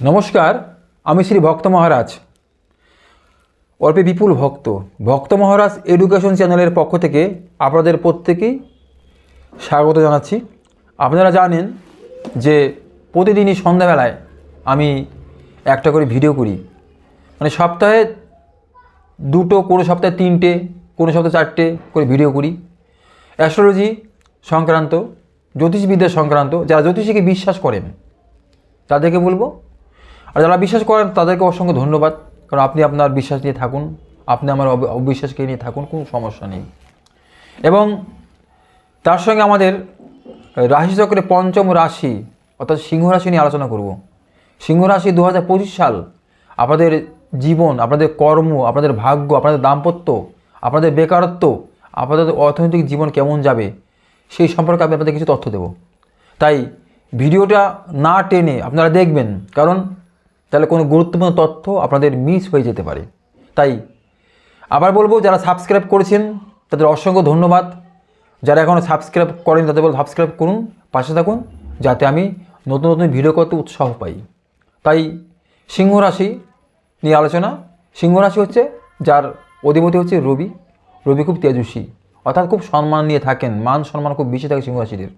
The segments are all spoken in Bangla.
নমস্কার, আমি শ্রী ভক্ত মহারাজ। অল্পে বিপুল ভক্ত। ভক্ত মহারাজ এডুকেশন চ্যানেলের পক্ষ থেকে আপনাদের প্রত্যেকেই স্বাগত জানাচ্ছি। আপনারা জানেন যে প্রতিদিনই সন্ধ্যাবেলায় আমি একটা করে ভিডিও করি। মানে সপ্তাহে দুটো, কোনো সপ্তাহে তিনটে, কোনো সপ্তাহে চারটে করে ভিডিও করি। অ্যাস্ট্রোলজি সংক্রান্ত, জ্যোতিষবিদ্যা সংক্রান্ত, যারা জ্যোতিষীকে বিশ্বাস করেন, তাদেরকে বলব আর যারা বিশ্বাস করেন, তাদেরকে অসংখ্য ধন্যবাদ। কারণ আপনি আপনার বিশ্বাস নিয়ে থাকুন, আপনি আমার অবিশ্বাসকে নিয়ে থাকুন, কোনো সমস্যা নেই। এবং তার সঙ্গে আমাদের রাশি রাশিচক্রে পঞ্চম রাশি, অর্থাৎ সিংহ রাশি নিয়ে আলোচনা করব। সিংহ রাশি দু হাজার পঁচিশ সাল, আপনাদের জীবন, আপনাদের কর্ম, আপনাদের ভাগ্য, আপনাদের দাম্পত্য, আপনাদের বেকারত্ব, আপনাদের অর্থনৈতিক জীবন কেমন যাবে, সেই সম্পর্কে আমি আপনাদের কিছু তথ্য দেব। তাই ভিডিওটা না টেনে আপনারা দেখবেন, কারণ তাহলে কোনো গুরুত্বপূর্ণ তথ্য আপনাদের মিস হয়ে যেতে পারে। তাই আবার বলব, যারা সাবস্ক্রাইব করেছেন, তাদের অসংখ্য ধন্যবাদ। যারা এখনও সাবস্ক্রাইব করেন তাদের বল সাবস্ক্রাইব করুন, পাশে থাকুন, যাতে আমি নতুন নতুন ভিডিও করতে উৎসাহ পাই। তাই সিংহ রাশি নিয়ে আলোচনা। সিংহ রাশি হচ্ছে যার অধিপতি হচ্ছে রবি। রবি খুব তেজস্বী, অর্থাৎ খুব সম্মান নিয়ে থাকেন, মান সম্মান খুব বেশি থাকে সিংহ রাশিদের।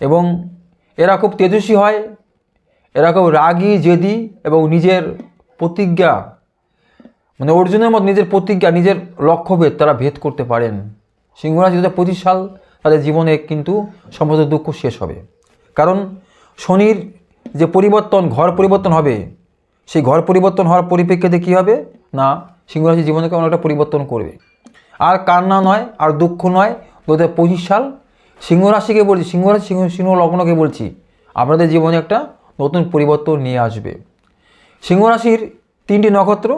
এবং এরা খুব তেজস্বী হয় এরা খুব রাগী, জেদি এবং নিজের প্রতিজ্ঞা মানে অর্জুনের মতো নিজের প্রতিজ্ঞা, নিজের লক্ষ্যভেদ তারা ভেদ করতে পারেন। সিংহরাজ দু হাজার সাল তাদের জীবনে কিন্তু সমস্ত দুঃখ শেষ হবে। কারণ শনির যে পরিবর্তন, ঘর পরিবর্তন হবে, সেই ঘর পরিবর্তন হওয়ার পরিপ্রেক্ষিতে কী হবে? না সিংহরাশির জীবনকে অনেকটা পরিবর্তন করবে। আর কান্না নয়, আর দুঃখ নয় দু হাজার পঁচিশ সাল সিংহরাশিকে বলছি সিংহরাশি সিংহ সিংহ লগ্নকে বলছি। আপনাদের জীবনে একটা নতুন পরিবর্তন নিয়ে আসবে। সিংহরাশির তিনটি নক্ষত্র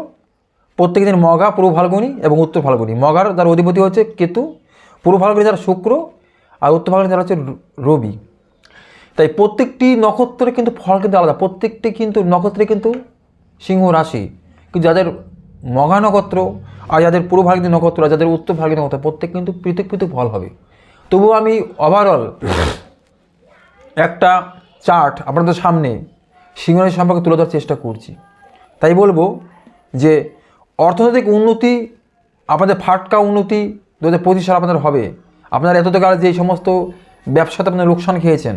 প্রত্যেক দিন মগা, পূর্ব ফাল্গুনি এবং উত্তর ফাল্গুনি। মগার যার অধিপতি হচ্ছে কেতু, পূর্ব ফাল্গুনি যারা শুক্র, আর উত্তর ফাল্গুনি যারা হচ্ছে রবি। তাই প্রত্যেকটি নক্ষত্রের কিন্তু ফল কিন্তু আলাদা। প্রত্যেকটি কিন্তু নক্ষত্রে কিন্তু সিংহ রাশি। কিন্তু যাদের মঘা নক্ষত্র আর যাদের পূর্ব ভাগিনী নক্ষত্র আর যাদের উত্তর ভাগিনী নক্ষত্র, প্রত্যেক কিন্তু পৃথক পৃথক ফল হবে। তবুও আমি ওভারঅল একটা চার্ট আপনাদের সামনে সিংহরাশি সম্পর্কে তুলে ধরার চেষ্টা করছি। তাই বলব যে অর্থনৈতিক উন্নতি, আপনাদের ফাটকা উন্নতি দু হাজার পঁচিশ সাল আপনাদের হবে। আপনারা এতকাল যে সমস্ত ব্যবসাতে আপনারা লোকসান খেয়েছেন,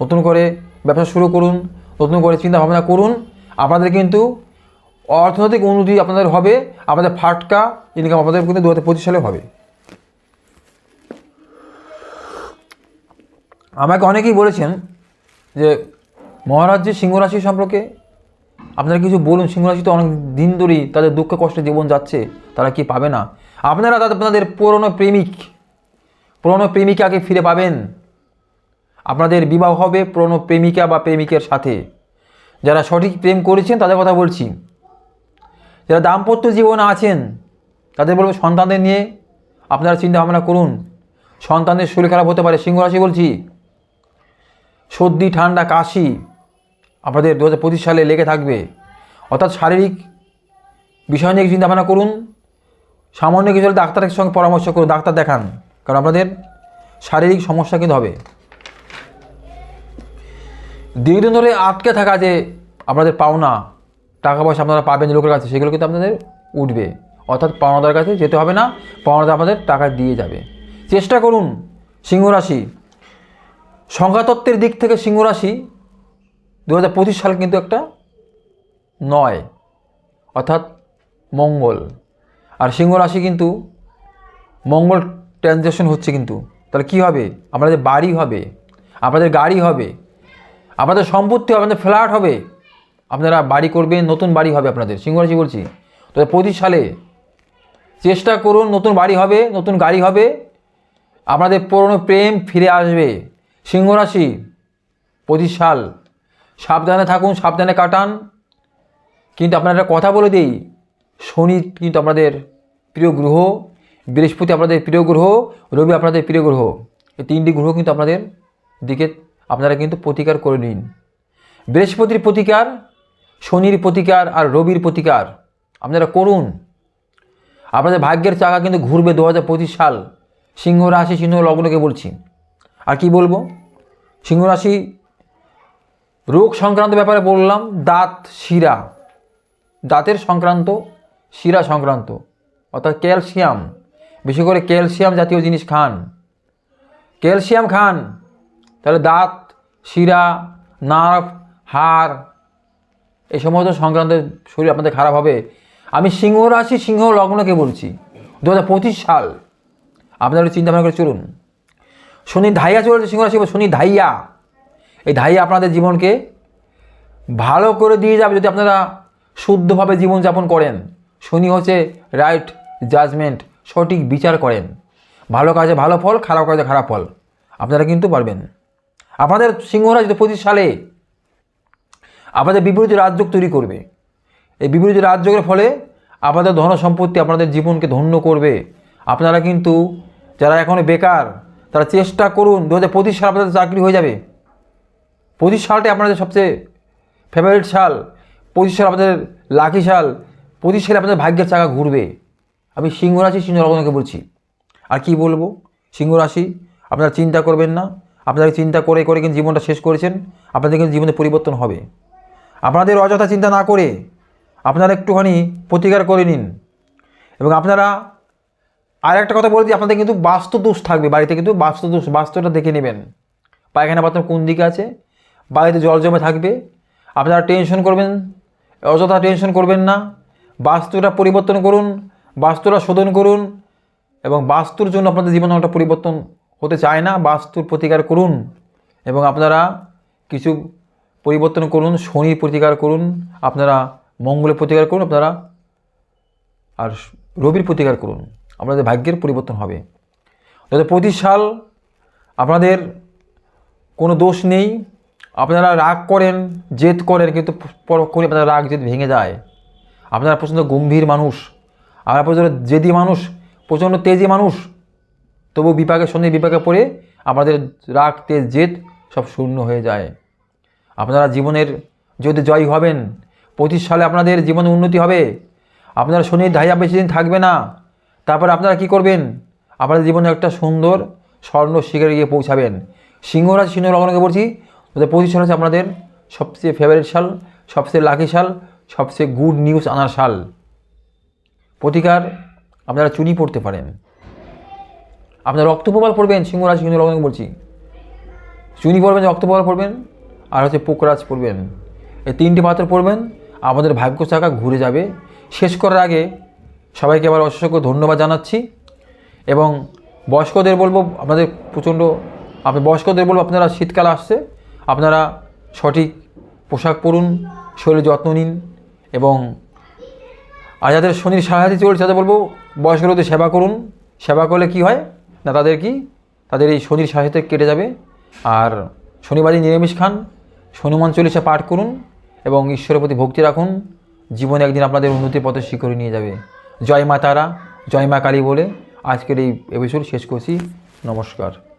নতুন করে ব্যবসা শুরু করুন, নতুন করে চিন্তা ভাবনা করুন, আপনাদের কিন্তু অর্থনৈতিক উন্নতি আপনাদের হবে, আপনাদের ফাটকা ইনকাম আপনাদের কিন্তু দু হাজার পঁচিশ সালে হবে। আমাকে অনেকেই বলেছেন যে মহারাজ যে সিংহরাশি সম্পর্কে আপনারা কিছু বলুন সিংহরাশি তো অনেক দিন ধরেই তাদের দুঃখ কষ্টে জীবন যাচ্ছে, তারা কি পাবে না? আপনারা তাদের, আপনাদের পুরনো প্রেমিক, পুরনো প্রেমিকাকে ফিরে পাবেন। আপনাদের বিবাহ হবে পুরনো প্রেমিকা বা প্রেমিকের সাথে। যারা সঠিক প্রেম করেছেন, তাদের কথা বলছি। যারা দাম্পত্য জীবনে আছেন, তাদের বলব সন্তানদের নিয়ে আপনারা চিন্তা ভাবনা করুন। সন্তানদের শরীর খারাপ হতে পারে সিংহরাশি বলছি। সর্দি, ঠান্ডা, কাশি আপনাদের দু হাজার পঁচিশ সালে লেগে থাকবে। অর্থাৎ শারীরিক বিষয় নিয়ে চিন্তা ভাবনা করুন, সামান্য কিছু হলে ডাক্তারের সঙ্গে পরামর্শ করুন, ডাক্তার দেখান, কারণ আপনাদের শারীরিক সমস্যা কিন্তু হবে। দীর্ঘদিন ধরে আটকে থাকা যে আপনাদের পাওনা, টাকা পয়সা আপনারা পাবেন লোকের কাছে, সেগুলো কিন্তু আপনাদের উঠবে। অর্থাৎ পাওনাদার কাছে যেতে হবে না, পাওনাদার আপনাদের টাকা দিয়ে যাবে। চেষ্টা করুন, সিংহ রাশি সংখ্যাতত্ত্বের দিক থেকে সিংহ রাশি দু হাজার পঁচিশ সাল কিন্তু একটা নয়, অর্থাৎ মঙ্গল। আর সিংহ রাশি কিন্তু মঙ্গল ট্রানজ্যাকশন হচ্ছে কিন্তু। তাহলে কী হবে? আপনাদের বাড়ি হবে আপনাদের গাড়ি হবে আপনাদের সম্পত্তি হবে আপনাদের ফ্ল্যাট হবে। আপনারা বাড়ি করবেন, নতুন বাড়ি হবে আপনাদের, সিংহ রাশি বলছি। তো পঁচিশ সালে চেষ্টা করুন, নতুন বাড়ি হবে, নতুন গাড়ি হবে। আপনাদের পুরনো প্রেম ফিরে আসবে। সিংহ রাশি পঁচিশ সাল। সাবধানে থাকুন, সাবধানে কাটান। কিন্তু আপনারা কথা বলে দিই, শনি কিন্তু আপনাদের প্রিয় গ্রহ, বৃহস্পতি আপনাদের প্রিয় গ্রহ, রবি আপনাদের প্রিয় গ্রহ। এই তিনটি গ্রহ কিন্তু আপনাদের দিকে আপনারা কিন্তু প্রতিকার করে নিন। বৃহস্পতির প্রতিকার, শনির প্রতিকার আর রবির প্রতিকার আপনারা করুন। আপনাদের ভাগ্যের চাকা কিন্তু ঘুরবে দু হাজার পঁচিশ সাল। সিংহ রাশি, সিংহ লগ্নকে বলছি। আর কি বলব? সিংহ রাশি রোগ সংক্রান্ত ব্যাপারে বললাম, দাঁত শিরা। দাঁতের সংক্রান্ত, শিরা সংক্রান্ত, অর্থাৎ ক্যালসিয়াম। বেশি করে ক্যালসিয়াম জাতীয় জিনিস খান। ক্যালসিয়াম খান। তাহলে দাঁত, শিরা, নার্ভ, হাড়, এই সমস্ত সংক্রান্ত শরীর আপনাদের খারাপ হবে। আমি সিংহ রাশি সিংহ লগ্নকে বলছি। দু হাজার পঁচিশ সাল। আপনারা চিন্তা ভাবনা করে চলুন। শনি ধাইয়া চলেছে সিংহ রাশি শনি ধাইয়া। এই ধাইয়া আপনাদের জীবনকে ভালো করে দিয়ে যাবে যদি আপনারা শুদ্ধভাবে জীবনযাপন করেন। শনি হচ্ছে রাইট জাজমেন্ট সঠিক বিচার করেন। ভালো কাজে ভালো ফল, খারাপ কাজে খারাপ ফল। আপনারা কিন্তু পারবেন। আপনাদের সিংহরা যদি পঁচিশ সালে আপনাদের বিপরীত রাজযোগ তৈরি করবে, এই বিপরীত রাজযোগের ফলে আপনাদের ধন সম্পত্তি আপনাদের জীবনকে ধন্য করবে। আপনারা কিন্তু, যারা এখনও বেকার তারা চেষ্টা করুন দু হাজার পঁচিশ সাল আপনাদের চাকরি হয়ে যাবে। পঁচিশ সালটাই আপনাদের সবচেয়ে ফেভারিট সাল, পঁচিশ সাল আপনাদের লাকি সাল, পঁচিশ সালে আপনাদের ভাগ্যের চাকা ঘুরবে। আমি সিংহ রাশি, সিংহ লগ্নকে বলছি। আর কি বলব? সিংহ রাশি, আপনারা চিন্তা করবেন না। আপনারা চিন্তা করে করে কিন্তু জীবনটা শেষ করেছেন। আপনাদের কিন্তু জীবনে পরিবর্তন হবে। আপনাদের অযথা চিন্তা না করে আপনারা একটুখানি প্রতিকার করে নিন। এবং আপনারা আর একটা কথা বলে দিই, আপনাদের কিন্তু বাস্তু দোষ থাকবে, বাড়িতে কিন্তু বাস্তু দোষ বাস্তুটা দেখে নেবেন। পায়খানা বাথরুম কোন দিকে আছে? বাড়িতে জল জমে থাকবে, আপনারা টেনশন করবেন, অযথা টেনশন করবেন না। বাস্তুটা পরিবর্তন করুন, বাস্তুটা শোধন করুন, এবং বাস্তুর জন্য আপনাদের জীবনে একটা পরিবর্তন হতে চায় না। বাস্তুর প্রতিকার করুন, এবং আপনারা কিছু পরিবর্তন করুন, শনির প্রতিকার করুন, আপনারা মঙ্গলের প্রতিকার করুন, আপনারা আর রবির প্রতিকার করুন। আপনাদের ভাগ্যের পরিবর্তন হবে। দু পঁচিশ সাল আপনাদের কোনো দোষ নেই, আপনারা রাগ করেন, জেদ করেন, কিন্তু পরক্ষণে আপনার রাগ জেদ ভেঙে যায়, আপনারা প্রচণ্ড গম্ভীর মানুষ, আপনারা প্রচণ্ড জেদি মানুষ, প্রচণ্ড তেজি মানুষ, তবু বিপাকের সঙ্গে বিপাকে পড়ে আপনাদের রাগ, তেজ, জেদ সব শূন্য হয়ে যায়। আপনারা জীবনের যদি জয়ী হবেন পঁচিশ সালে আপনাদের জীবনে উন্নতি হবে। আপনারা শনির ধাইয়া বেশি দিন থাকবে না। তারপর আপনারা কি করবেন? আপনাদের জীবনে একটা সুন্দর স্বর্ণ শিখরে গিয়ে পৌঁছাবেন। সিংহরাজ সিংহ লগ্নকে বলছি, ওদের পঁচিশ সাল হচ্ছে আপনাদের সবচেয়ে ফেভারিট সাল, সবচেয়ে লাকি সাল, সবচেয়ে গুড নিউজ আনার সাল। প্রতিকার আপনারা চুনি পড়তে পারেন। আপনার রক্তপ্রবাল পড়বেন সিংহরাজ সিংহ লগ্নকে বলছি। চুনি পড়বেন রক্তপ্রবাল পড়বেন, আর হচ্ছে পোকরাজ পড়বেন। এই তিনটি পাত্র পড়বেন, আমাদের ভাগ্য চাকা ঘুরে যাবে। শেষ করার আগে সবাইকে আবার অসংখ্য ধন্যবাদ জানাচ্ছি। এবং বয়স্কদের বলব, আপনাদের প্রচণ্ড, আপনি বয়স্কদের বলব, আপনারা শীতকাল আসছে, আপনারা সঠিক পোশাক পরুন শরীরের যত্ন নিন এবং আর যাদের শনির সাহায্যে চলছে, তাদের বলব বয়স্ক লোকদের সেবা করুন। সেবা করলে কি হয়? না, তাদের কি? তাদের এই শনির সাহায্যে কেটে যাবে। আর শনিবারই নিরামিষ খান হনুমান চল্লিশা পাঠ করুন এবং ঈশ্বরের প্রতি ভক্তি রাখুন। জীবনে একদিন আপনাদের উন্নতির পথে শিখরে নিয়ে যাবে। জয় মা তারা জয় মা কালী বলে আজকের এই এপিসোড শেষ করছি। নমস্কার।